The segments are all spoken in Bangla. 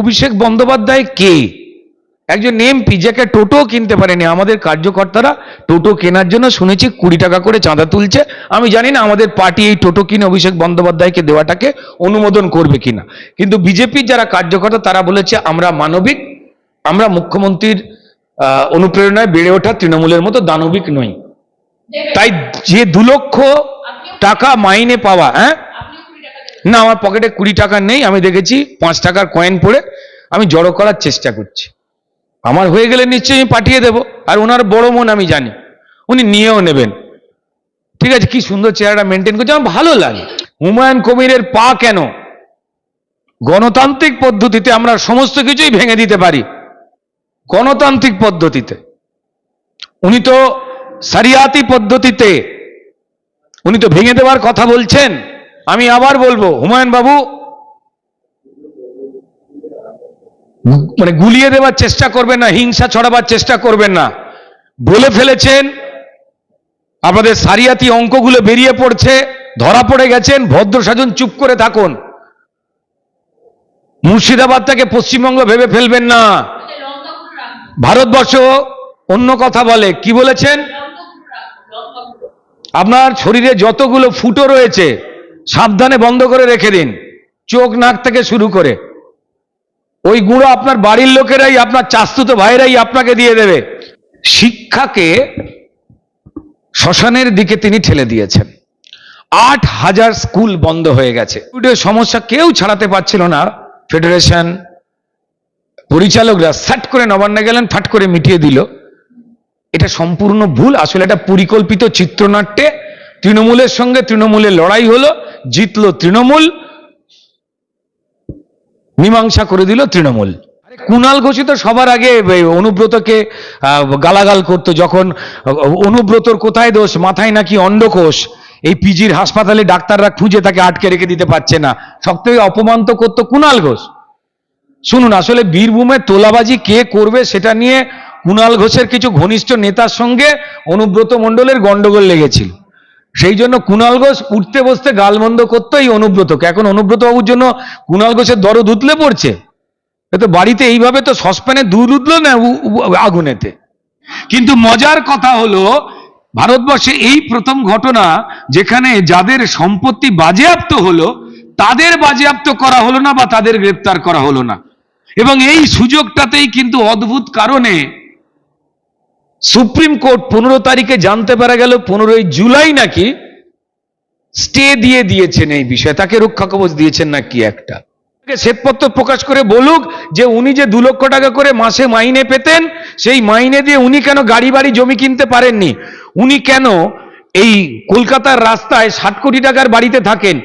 অভিষেক বন্দ্যোপাধ্যায় কে? একজন এমপি যাকে টোটো কিনতে পারেনি। আমাদের কার্যকর্তারা টোটো কেনার জন্য শুনেছি কুড়ি টাকা করে চাঁদা তুলছে। আমি জানি না আমাদের পার্টি এই টোটো কিনে অভিষেক বন্দ্যোপাধ্যায়কে দেওয়াটাকে অনুমোদন করবে কিনা। কিন্তু বিজেপির যারা কার্যকর্তা, তারা বলেছে আমরা মানবিক, আমরা মুখ্যমন্ত্রীর অনুপ্রেরণায় বেড়ে ওঠা তৃণমূলের মতো দানবিক নই। তাই যে দু লক্ষ টাকা মাইনে পাওয়া হ্যাঁ না, আমার পকেটে কুড়ি টাকা নেই, আমি দেখেছি পাঁচ টাকার কয়েন পড়ে আমি জড়ো করার চেষ্টা করছি। আমার হয়ে গেলে নিশ্চয়ই আমি পাঠিয়ে দেব, আর ওনার বড় মন আমি জানি, উনি নিয়েও নেবেন। ঠিক আছে, কি সুন্দর চেহারাটা মেনটেন করছে, আমার ভালো লাগে। হুমায়ুন কবিরের পা কেন? গণতান্ত্রিক পদ্ধতিতে আমরা সমস্ত কিছুই ভেঙে দিতে পারি। গণতান্ত্রিক পদ্ধতিতে। উনি তো সারিয়াতি পদ্ধতিতে, উনি তো ভেঙে দেওয়ার কথা বলছেন। আমি আবার বলব, হুমায়ুন বাবু মানে গুলিয়ে দেওয়ার চেষ্টা করবেন না, হিংসা ছড়াবার চেষ্টা করবেন না। বলে ফেলেছেন, আপনাদের সারিয়াতি অঙ্কগুলো বেরিয়ে পড়ছে, ধরা পড়ে গেছেন, ভদ্র সাজন চুপ করে থাকুন। মুর্শিদাবাদটাকে পশ্চিমবঙ্গ ভেবে ফেলবেন না। ভারতবর্ষ অন্য কথা বলে, কি বলেছেন? আপনার শরীরে যতগুলো ফুটো রয়েছে সাবধানে বন্ধ করে রেখে দিন। চোখ নাক থেকে শুরু করে। ওই গুঁড়ো আপনার বাড়ির লোকেরাই, আপনার চাস্তুত ভাইরাই আপনাকে দিয়ে দেবে। শিক্ষাকে শ্মশানের দিকে তিনি ঠেলে দিয়েছেন। আট হাজার স্কুল বন্ধ হয়ে গেছে। সমস্যা কেউ ছাড়াতে পারছিল না। ফেডারেশন পরিচালকরা স্যাট করে নবান্নে গেলেন ফাট করে মিটিয়ে দিল। এটা সম্পূর্ণ ভুল। আসলে এটা পরিকল্পিত চিত্রনাট্যে তৃণমূলের সঙ্গে তৃণমূলের লড়াই হলো, জিতলো তৃণমূল, মীমাংসা করে দিল তৃণমূল। কুণাল ঘোষিত সবার আগে অনুব্রতকে গালাগাল করতো যখন, অনুব্রতর কোথায় দোষ? মাথায় নাকি অন্ডকোষ এই পিজির হাসপাতালে ডাক্তাররা খুঁজে তাকে আটকে রেখে দিতে পারছে না। সব থেকে অপমান তো করতো কুণাল ঘোষ। শুনুন, আসলে বীরভূমে তোলাবাজি কে করবে সেটা নিয়ে কুণাল ঘোষের কিছু ঘনিষ্ঠ নেতার সঙ্গে অনুব্রত মণ্ডলের গন্ডগোল লেগেছিল। সেই জন্য কুণাল ঘোষ উঠতে বসতে গালমন্দ করতো এই অনুব্রতকে। এখন অনুব্রত বাবুর জন্য কুণাল ঘোষের দরদ উতলে পড়ছে। এ তো বাড়িতে এইভাবে তো সসপ্যানে দুধ উঠল না আগুনেতে। কিন্তু মজার কথা হলো, ভারতবর্ষে এই প্রথম ঘটনা যেখানে যাদের সম্পত্তি বাজেয়াপ্ত হলো, তাদের বাজেয়াপ্ত করা হলো না বা তাদের গ্রেপ্তার করা হলো না। এবং এই সুযোগটাতেই কিন্তু অদ্ভুত কারণে সুপ্রিম কোর্ট পনেরো তারিখে জানতে পারা গেল, পনেরোই জুলাই নাকি স্টে দিয়ে দিয়েছেন এই বিষয়ে। তাকে রক্ষা কবচ দিয়েছেন না কি একটা? শ্বেতপত্র প্রকাশ করে বলুক যে উনি যে দু লক্ষ টাকা করে মাসে মাইনে পেতেন, সেই মাইনে দিয়ে উনি কেন গাড়ি বাড়ি জমি কিনতে পারেননি? উনি কেন এই কলকাতার রাস্তায় ষাট কোটি টাকার বাড়িতে থাকেন?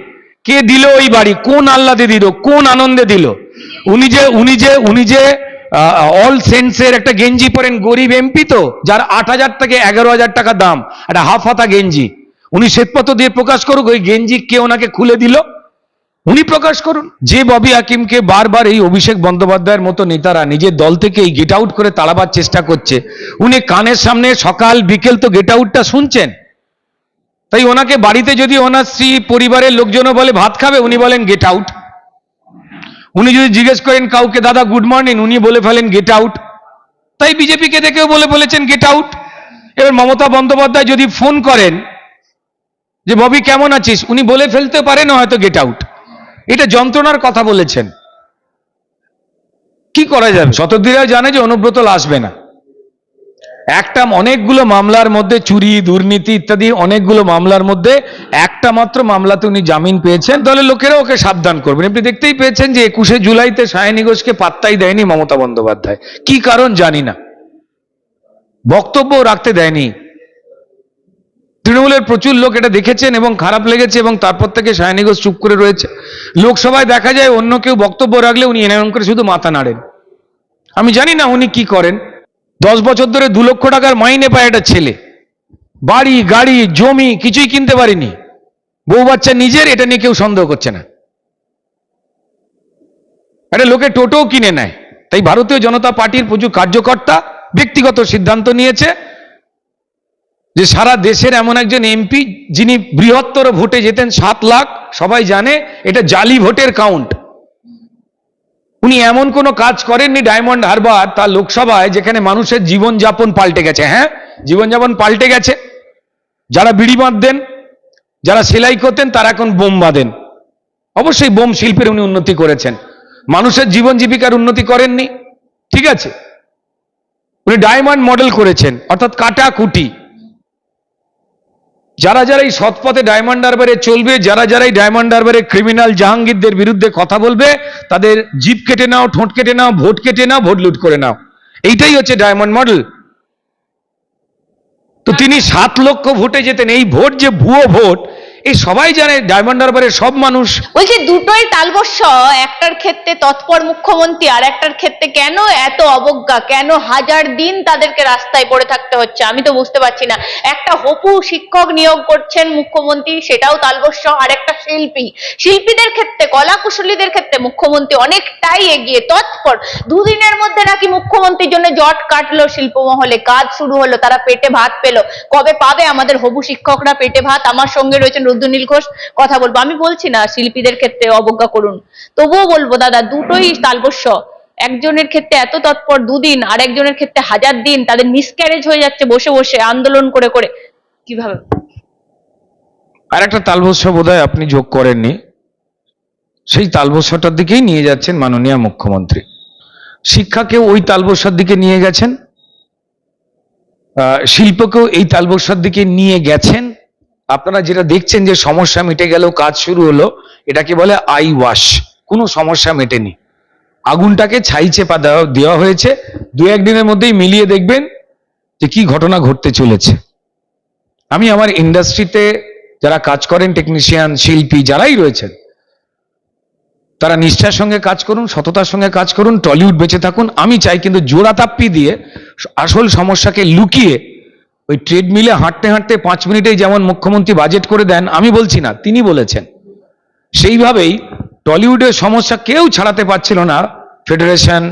কে দিল ওই বাড়ি? কোন আহ্লাদে দিল? কোন আনন্দে দিল? উনি যে উনি যে উনি যে অল সেন্সের একটা গেঞ্জি পরেন গরিব এমপি তো, যার আট হাজার থেকে এগারো হাজার টাকা দাম, একটা হাফ হাতা গেঞ্জি। উনি শ্বেতপত্র দিয়ে প্রকাশ করুক, ওই গেঞ্জি কে ওনাকে খুলে দিল? উনি প্রকাশ করুন। যে ববি হাকিমকে বারবার এই অভিষেক বন্দ্যোপাধ্যায়ের মতো নেতারা নিজের দল থেকে এই গেট আউট করে তাড়াবার চেষ্টা করছে, উনি কানের সামনে সকাল বিকেল তো গেট আউটটা শুনছেন। তাই ওনাকে বাড়িতে যদি ওনার স্ত্রী, পরিবারের লোকজনও বলে, ভাত খাবে? উনি বলেন গেট আউট উনি যদি জিজ্ঞেস করেন কাউকে, দাদা গুড মর্নিং উনি বলে ফেলেন গেট আউট তাই বিজেপিকে দেখেও বলে বলেছেন গেট আউট এবার মমতা বন্দ্যোপাধ্যায় যদি ফোন করেন যে, ববি, কেমন আছিস? উনি বলে ফেলতে পারেন, হয়তো গেট আউট এটা যন্ত্রণার কথা বলেছেন। কি করা যাবে? শতদ্রীরা জানে যে অনুব্রত আসবে না। একটা অনেকগুলো মামলার মধ্যে চুরি, দুর্নীতি ইত্যাদি অনেকগুলো মামলার মধ্যে একটা মাত্র মামলাতে উনি জামিন পেয়েছেন। তাহলে লোকেরা ওকে সাবধান করবেন। আপনি দেখতেই পেয়েছেন যে একুশে জুলাইতে সায়নী ঘোষকে পাত্তাই দেয়নি মমতা বন্দ্যোপাধ্যায়। কি কারণ জানি না। বক্তব্য রাখতে দেয়নি। তৃণমূলের প্রচুর লোক এটা দেখেছেন এবং খারাপ লেগেছে এবং তারপর থেকে সায়নী ঘোষ চুপ করে রয়েছে। লোকসভায় দেখা যায় অন্য কেউ বক্তব্য রাখলে উনি এরকম করে শুধু মাথা নাড়েন। আমি জানি না উনি কি করেন। দশ বছর ধরে দু লক্ষ টাকার মাইনে পায় একটা ছেলে। বাড়ি, গাড়ি, জমি কিছুই কিনতে পারিনি। বউ বাচ্চা নিজের, এটা নিয়ে কেউ সন্দেহ করছে না। একটা লোকে টোটোও কিনে নেয়। তাই ভারতীয় জনতা পার্টির প্রচুর কার্যকর্তা ব্যক্তিগত সিদ্ধান্ত নিয়েছে যে সারা দেশের এমন একজন এমপি যিনি বৃহত্তর ভোটে যেতেন সাত লাখ, সবাই জানে এটা জালি ভোটের কাউন্ট উনি এমন কোনো কাজ করেননি ডায়মন্ড হারবার, তার লোকসভায়, যেখানে মানুষের জীবনযাপন পাল্টে গেছে হ্যাঁ? জীবনযাপন পাল্টে গেছে। যারা বিড়ি বাঁধতেন, যারা সেলাই করতেন, তারা এখন বোম বাঁধেন। অবশ্যই বোম শিল্পের উনি উন্নতি করেছেন। মানুষের জীবন জীবিকার উন্নতি করেননি। ঠিক আছে? উনি ডায়মন্ড মডেল করেছেন, অর্থাৎ কাটাকুটি যারা যারা এই সৎপথে ডায়মন্ড হারবারে চলবে যারা যারা এই ডায়মন্ড আরবারে ক্রিমিনাল জাহাঙ্গীরদের বিরুদ্ধে কথা বলবে তাদের জিপ কেটে নাও ঠোঁট কেটে নাও ভোট কেটে নাও ভোট লুট করে নাও। এইটাই হচ্ছে ডায়মন্ড মডেল তো তিনি সাত লক্ষ ভোটে যেতেন। এই ভোট যে ভুয়ো ভোট এই সবাই জানে ডায়মন্ড হারবারের সব মানুষ। ওই যে দুটোই তালবস্য, একটার ক্ষেত্রে তৎপর মুখ্যমন্ত্রী আর একটার ক্ষেত্রে কেন এত অবজ্ঞা? কেন হাজার দিন তাদেরকে রাস্তায় পড়ে থাকতে হচ্ছে? আমি তো বুঝতে পারছি না। একটা হপু শিক্ষক নিয়োগ করছেন মুখ্যমন্ত্রী, সেটাও তালবস্য আর একটা শিল্পী। শিল্পীদের ক্ষেত্রে কলা কুশলীদের ক্ষেত্রে মুখ্যমন্ত্রী অনেকটাই এগিয়ে, তৎপর। দুদিনের মধ্যে নাকি মুখ্যমন্ত্রীর জন্য জট কাটলো শিল্পমহলে, কাজ শুরু হলো, তারা পেটে ভাত পেল। কবে পাবে আমাদের হবু শিক্ষকরা পেটে ভাত? আমার সঙ্গে রয়েছেন রুদ্রনীল ঘোষ কথা বলব। আমি বলছি না, শিল্পীদের ক্ষেত্রে অবজ্ঞা করুন। তবুও বলব, দাদা, দুটোই তালবস্য একজনের ক্ষেত্রে এত তৎপর দুদিন আর একজনের ক্ষেত্রে হাজার দিন, তাদের মিসক্যারেজ হয়ে যাচ্ছে বসে বসে, আন্দোলন করে করে। কীভাবে? আর একটা তালবস্য বোধহয় আপনি যোগ করেননি। সেই তালবস্যটার দিকেই নিয়ে যাচ্ছেন মাননীয় মুখ্যমন্ত্রী। শিক্ষাকেও ওই তালবস্যার দিকে নিয়ে গেছেন? শিল্পকেও এই তালবস্যার দিকে নিয়ে গেছেন? আপনারা যেটা দেখছেন যে সমস্যা মিটে গেল কাজ শুরু হলো, এটাকে বলে আই ওয়াশ। কোনো সমস্যা মেটেনি। আগুনটাকে ছাই চেপা দেওয়া দেওয়া হয়েছে। দু একদিনের মধ্যেই মিলিয়ে দেখবেন যে কি ঘটনা ঘটতে চলেছে। আমি আমার ইন্ডাস্ট্রিতে যারা কাজ করেন, টেকনিশিয়ান, শিল্পী যারাই রয়েছেন, তারা নিষ্ঠার সঙ্গে কাজ করুন, সততার সঙ্গে কাজ করুন, টলিউড বেঁচে থাকুন। আমি চাই কিন্তু জোড়া তাপ্পি দিয়ে আসল সমস্যাকে লুকিয়ে ওই ট্রেডমিলে হাঁটতে হাঁটতে পাঁচ মিনিটেই যেমন মুখ্যমন্ত্রী বাজেট করে দেন, আমি বলছি না, তিনি বলেছেন। সেইভাবেই টলিউডের সমস্যা কেউ ছাড়াতে পারছিল না ফেডারেশন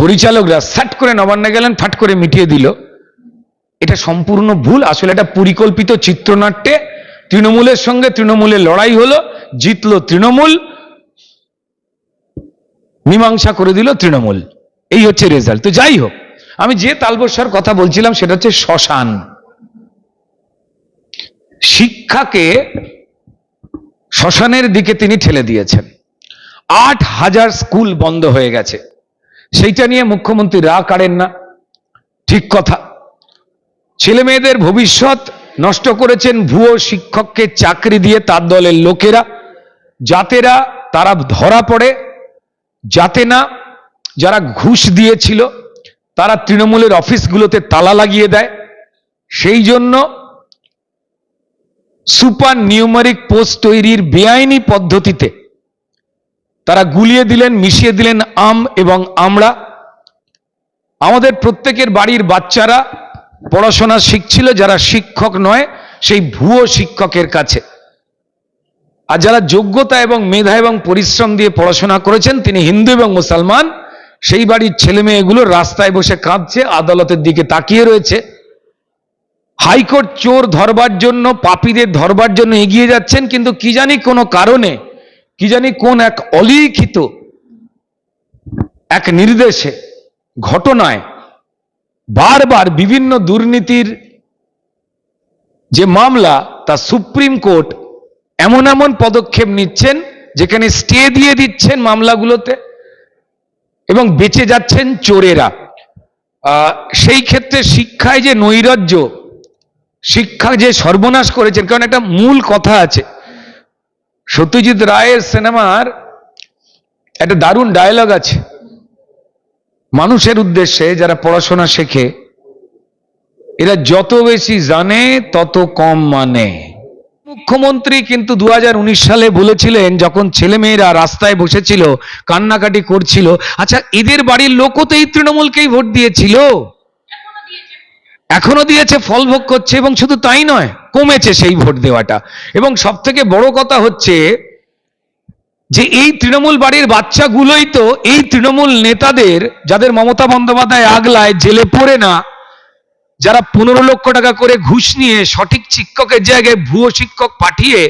পরিচালকরা স্যাট করে নবান্নে গেলেন ফাট করে মিটিয়ে দিল। এটা সম্পূর্ণ ভুল, আসলে এটা পরিকল্পিত চিত্রনাট্যে। তৃণমূলের সঙ্গে তৃণমূলের লড়াই হলো, জিতলো তৃণমূল, মীমাংসা করে দিল তৃণমূল। এই হচ্ছে রেজাল্ট তো যাই হোক আমি যে তালবস্যার কথা বলছিলাম, সেটা হচ্ছে শ্মশান। শিক্ষাকে শ্মশানের দিকে তিনি ঠেলে দিয়েছেন। আট হাজার স্কুল বন্ধ হয়ে গেছে। সেইটা নিয়ে মুখ্যমন্ত্রী রা কাড়েন না। ঠিক কথা। ছেলে মেয়েদের ভবিষ্যৎ নষ্ট করেছেন ভুয়ো শিক্ষককে চাকরি দিয়ে তার দলের লোকেরা। যাতেরা তারা ধরা পড়ে, যাতে না যারা ঘুষ দিয়েছিল তারা তৃণমূলের অফিসগুলোতে তালা লাগিয়ে দেয়। সেই জন্য সুপার নিউমারিক পোস্ট তৈরির বেআইনি পদ্ধতিতে তারা গুলিয়ে দিলেন, মিশিয়ে দিলেন আম এবং আমরা। আমাদের প্রত্যেকের বাড়ির বাচ্চারা পড়াশোনা শিখছিল, যারা শিক্ষক নয়, সেই ভুয়ো শিক্ষকের কাছে। আর যারা যোগ্যতা এবং মেধা এবং পরিশ্রম দিয়ে পড়াশোনা করেছেন, তিনি হিন্দু এবং মুসলমান। সেই বাড়ির ছেলে মেয়েগুলো রাস্তায় বসে কাঁদছে, আদালতের দিকে তাকিয়ে রয়েছে। হাইকোর্ট চোর ধরবার জন্য, পাপীদের ধরবার জন্য এগিয়ে যাচ্ছেন, কিন্তু কি জানি কোনো কারণে, কি জানি কোন এক অলিখিত এক নির্দেশে, ঘটনায় বারবার বিভিন্ন দুর্নীতির যে মামলা, তা সুপ্রিম কোর্ট এমন এমন পদক্ষেপ নিচ্ছেন, যেখানে স্টে দিয়ে দিচ্ছেন মামলাগুলোতে। এবং বেঁচে যাচ্ছেন চোরেরা। সেই ক্ষেত্রে শিক্ষায় যে নৈরাজ্য, শিক্ষা যে সর্বনাশ করেছেন, কারণ একটা মূল কথা আছে। সত্যজিৎ রায়ের সিনেমার একটা দারুণ ডায়লগ আছে। মানুষের উদ্দেশ্যে যারা পড়াশোনা শেখে, এরা যত বেশি জানে, তত কম মানে। মুখ্যমন্ত্রী কিন্তু দু সালে বলেছিলেন, যখন ছেলেমেয়েরা রাস্তায় বসেছিল, কান্নাকাটি করছিল আচ্ছা এদের বাড়ির লোকও তো এই তৃণমূলকেই ভোট দিয়েছিল? এখনও দিয়েছে, ফল ভোগ করছে, এবং শুধু তাই নয়, কমেছে সেই ভোট দেওয়াটা। এবং সব থেকে বড় কথা হচ্ছে যে, এই তৃণমূল বাড়ির বাচ্চাগুলোই তো এই তৃণমূল নেতাদের, যাদের মমতা বন্দ্যোপাধ্যায় আগলায় জেলে পড়ে না যারা পনেরো লক্ষ টাকা করে ঘুষ নিয়ে সঠিক শিক্ষকের জায়গায় ভুয়ো শিক্ষক পাঠিয়ে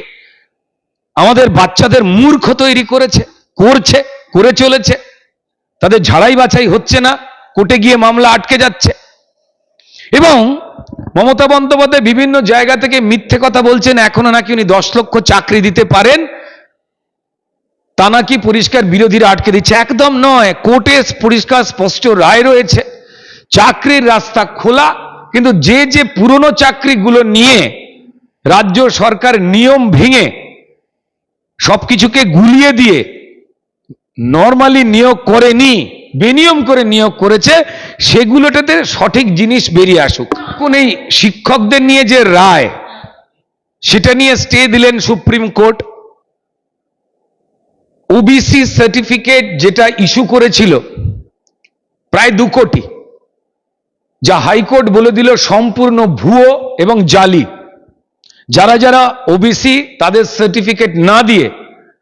আমাদের বাচ্চাদের মূর্খ তৈরি করেছে, করছে, করে চলেছে। তাদের ঝাড়াই বাছাই হচ্ছে না, কোর্টে গিয়ে মামলা আটকে যাচ্ছে। এবং মমতা বন্দ্যোপাধ্যায় বিভিন্ন জায়গা থেকে মিথ্যে কথা বলছেন, এখনও নাকি উনি দশ লক্ষ চাকরি দিতে পারেন। তা নাকি পরিষ্কার বিরোধীরা আটকে দিচ্ছে? একদম নয়, কোর্টে পরিষ্কার স্পষ্ট রায় রয়েছে। চাকরির রাস্তা খোলা কিন্তু যে যে পুরনো চাকরিগুলো নিয়ে রাজ্য সরকার নিয়ম ভেঙে সবকিছুকে গুলিয়ে দিয়ে নর্মালি নিয়োগ করেনি, বেনিয়ম করে নিয়োগ করেছে, সেগুলোটাতে সঠিক জিনিস বেরিয়ে আসুক। কোন এই শিক্ষকদের নিয়ে যে রায়, সেটা নিয়ে স্টে দিলেন সুপ্রিম কোর্ট। ওবিসি সার্টিফিকেট যেটা ইস্যু করেছিল, প্রায় দু কোটি। যা হাইকোর্ট বলে দিল সম্পূর্ণ ভুয়ো এবং জালি। যারা যারা ওবিসি তাদের সার্টিফিকেট না দিয়ে,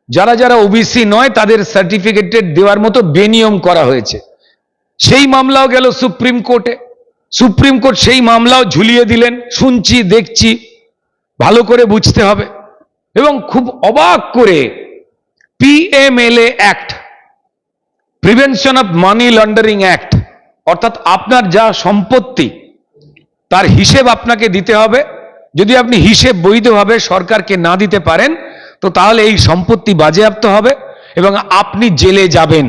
যারা যারা ওবিসি নয় তাদের সার্টিফিকেটের দেওয়ার মতো বেনিয়ম করা হয়েছে। সেই মামলাও গেল সুপ্রিম কোর্টে। সুপ্রিম কোর্ট সেই মামলাও ঝুলিয়ে দিলেন, শুনছি, দেখছি, ভালো করে বুঝতে হবে। এবং খুব অবাক করে PMLA act, prevention of money laundering act অর্থাৎ আপনার যা সম্পত্তি, তার হিসেব আপনাকে দিতে হবে। যদি আপনি হিসেব বৈধভাবে সরকারকে না দিতে পারেন, তো তাহলে এই সম্পত্তি বাজেয়াপ্ত হবে এবং আপনি জেলে যাবেন।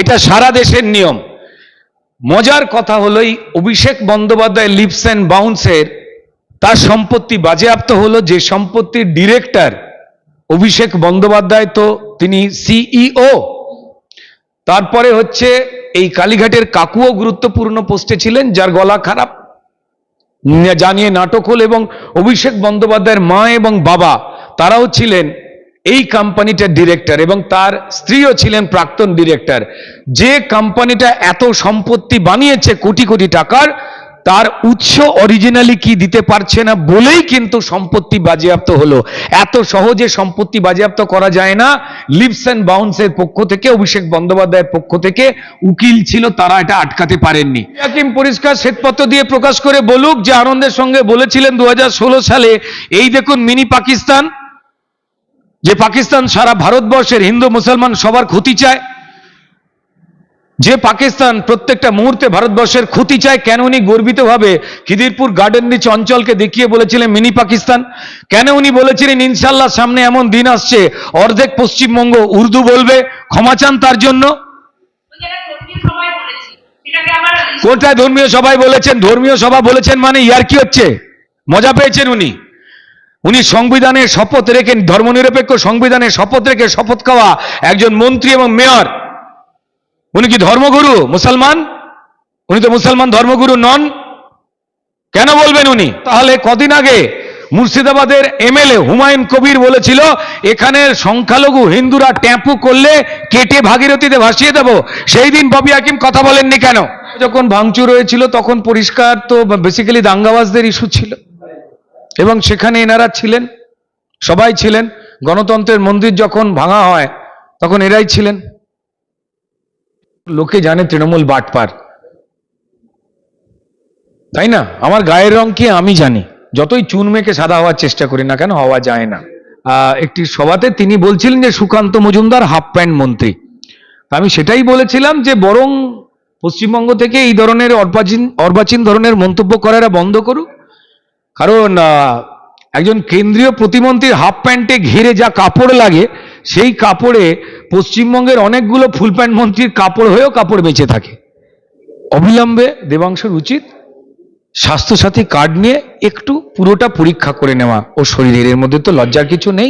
এটা সারা দেশের নিয়ম। মজার কথা হলো, এই অভিষেক বন্দ্যোপাধ্যায় লিপস অ্যান্ড বাউন্সের তার সম্পত্তি বাজেয়াপ্ত হলো যে সম্পত্তির ডিরেক্টর অভিষেক বন্দ্যোপাধ্যায় তো তিনি সিইও। তারপরে হচ্ছে এই কালীঘাটের কাকুও গুরুত্বপূর্ণ পোস্টে ছিলেন, যার গলা খারাপ। জানিয়ে নাটক হল এবং অভিষেক বন্দ্যোপাধ্যায়ের মা এবং বাবা, তারাও ছিলেন এই কোম্পানিটার ডিরেক্টর এবং তার স্ত্রীও ছিলেন প্রাক্তন ডিরেক্টর যে কোম্পানিটা এত সম্পত্তি বানিয়েছে কোটি কোটি টাকার তার উৎস অরিজিনালি কি দিতে পারছে না বলেই কিন্তু সম্পত্তি বাজেয়াপ্ত হলো। এত সহজে সম্পত্তি বাজেয়াপ্ত করা যায় না। লিপস অ্যান্ড বাউন্সের পক্ষ থেকে, অভিষেক বন্দ্যোপাধ্যায়ের পক্ষ থেকে উকিল ছিল, তারা এটা আটকাতে পারেননি। হাকিম পরিষ্কার শ্বেতপত্র দিয়ে প্রকাশ করে বলুক, যে আনন্দের সঙ্গে বলেছিলেন দু হাজার ষোলো সালে, এই দেখুন মিনি পাকিস্তান, যে পাকিস্তান সারা ভারতবর্ষের হিন্দু মুসলমান সবার ক্ষতি চায়। যে পাকিস্তান প্রত্যেকটা মুহূর্তে ভারতবর্ষের ক্ষতি চায়, কেন উনি গর্বিতভাবে খিদিরপুর গার্ডেন রিচ অঞ্চলকে দেখিয়ে বলেছিলেন মিনি পাকিস্তান? কেন উনি বলেছিলেন ইনশাল্লাহ সামনে এমন দিন আসছে, অর্ধেক পশ্চিমবঙ্গ উর্দু বলবে, ক্ষমা চান তার জন্য কোথায় ধর্মীয় সভায় বলেছেন? ধর্মীয় সভা বলেছেন মানে ইয়ার কি হচ্ছে? মজা পেয়েছেন উনি। উনি সংবিধানের শপথ রেখে, ধর্মনিরপেক্ষ সংবিধানের শপথ রেখে শপথ খাওয়া একজন মন্ত্রী এবং মেয়র। উনি কি ধর্মগুরু মুসলমান? উনি তো মুসলমান ধর্মগুরু নন। কেন বলবেন উনি? তাহলে কদিন আগে মুর্শিদাবাদের এমএলএ হুমায়ুন কবির বলেছিল এখানে সংখ্যালঘু হিন্দুরা ট্যাম্পু করলে কেটে ভাগীরথীতে ভাসিয়ে দেব। সেই দিন ববি হাকিম কথা বলেননি কেন? যখন ভাঙচুর হয়েছিল, তখন পরিষ্কার তো বেসিক্যালি দাঙ্গাবাজদের ইস্যু ছিল। এবং সেখানে এনারা ছিলেন, সবাই ছিলেন। গণতন্ত্রের মন্দির যখন ভাঙা হয়, তখন এরাই ছিলেন। লোকে জানে তৃণমূল বাটপার। তাই না? আমার গায়ের রং কি আমি জানি। যতই চুন মেখে সাদা হওয়ার চেষ্টা করি না কেন, হওয়া যায় না। একটি সভাতে তিনি বলছিলেন যে, সুকান্ত মজুমদার হাফ প্যান্ট মন্ত্রী। আমি সেটাই বলেছিলাম যে, বরং পশ্চিমবঙ্গ থেকে এই ধরনের অর্বাচীন অর্বাচীন ধরনের মন্তব্য করাটা বন্ধ করুক। কারণ একজন কেন্দ্রীয় প্রতিমন্ত্রীর হাফ প্যান্টে ঘিরে যা কাপড় লাগে, সেই কাপড়ে পশ্চিমবঙ্গের অনেকগুলো ফুল প্যান্ট মন্ত্রীর কাপড় হয়েও কাপড় বেঁচে থাকে। অবিলম্বে দেবাংশের উচিত স্বাস্থ্যসাথী কার্ড নিয়ে একটু পুরোটা পরীক্ষা করে নেওয়া। ও শরীরের মধ্যে তো লজ্জার কিছু নেই।